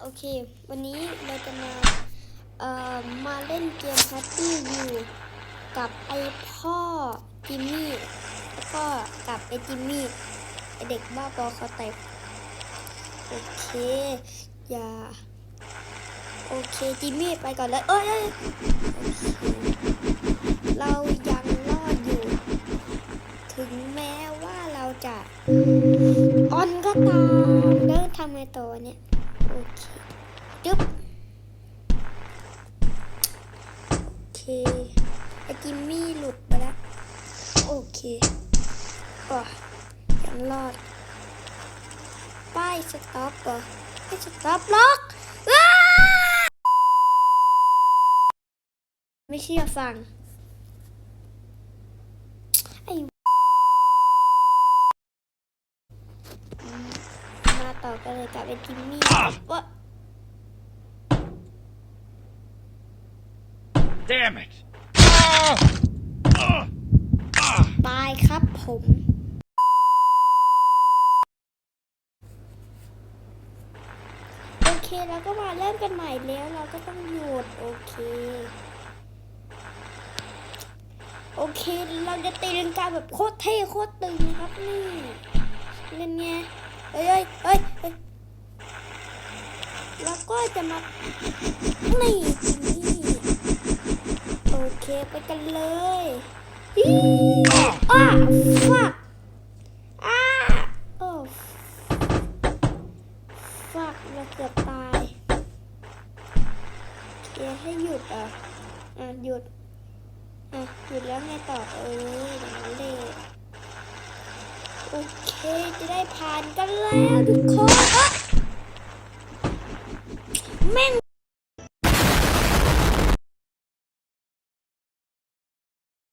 โอเค วันนี้เราจะมาเอ่อมาเล่นเกม Happy View กับไอพ่อจิมมี่แล้วก็กับไอจิมมี่ไอเด็กบ้าบอเขาแตกโอเคอย่าโอเคจิมมี่ไปก่อนเลยเอ้ยเอ้ยโอเคเรายังรอดอยู่ ถึงแม้ว่าเราจะ เนี่ยโอเคจึ๊บโอเคไอจิมมี่หลุดไปแล้ว โอเคก็ยังรอด ป้ายสต็อปเหรอไม่สต็อปล็อกอ้าไม่เชื่อฟัง ไอ้ มาต่อกันเลยกับไอจิมมี่ว่า Damn it! Ah! Ah! Ah! ตายครับผม โอเคเราก็มาเริ่มกันใหม่แล้ว เราก็ต้องหยุด โอเค โอเค เราจะตีลังกาแบบโคตรเท่โคตรตึงนะครับนี่เล่นไง เฮ้ยเฮ้ยเฮ้ยเฮ้ยแล้วก็จะมานี่นี่โอเคไปกันเลยอีอ้าฟักอ้าโอ้ฟักเราเกือบตายเคให้หยุดอะอะหยุดอะหยุดแล้วไงต่อเอออย่างนั้นเลย โอเค จะได้ผ่านกันแล้วทุกคนอะ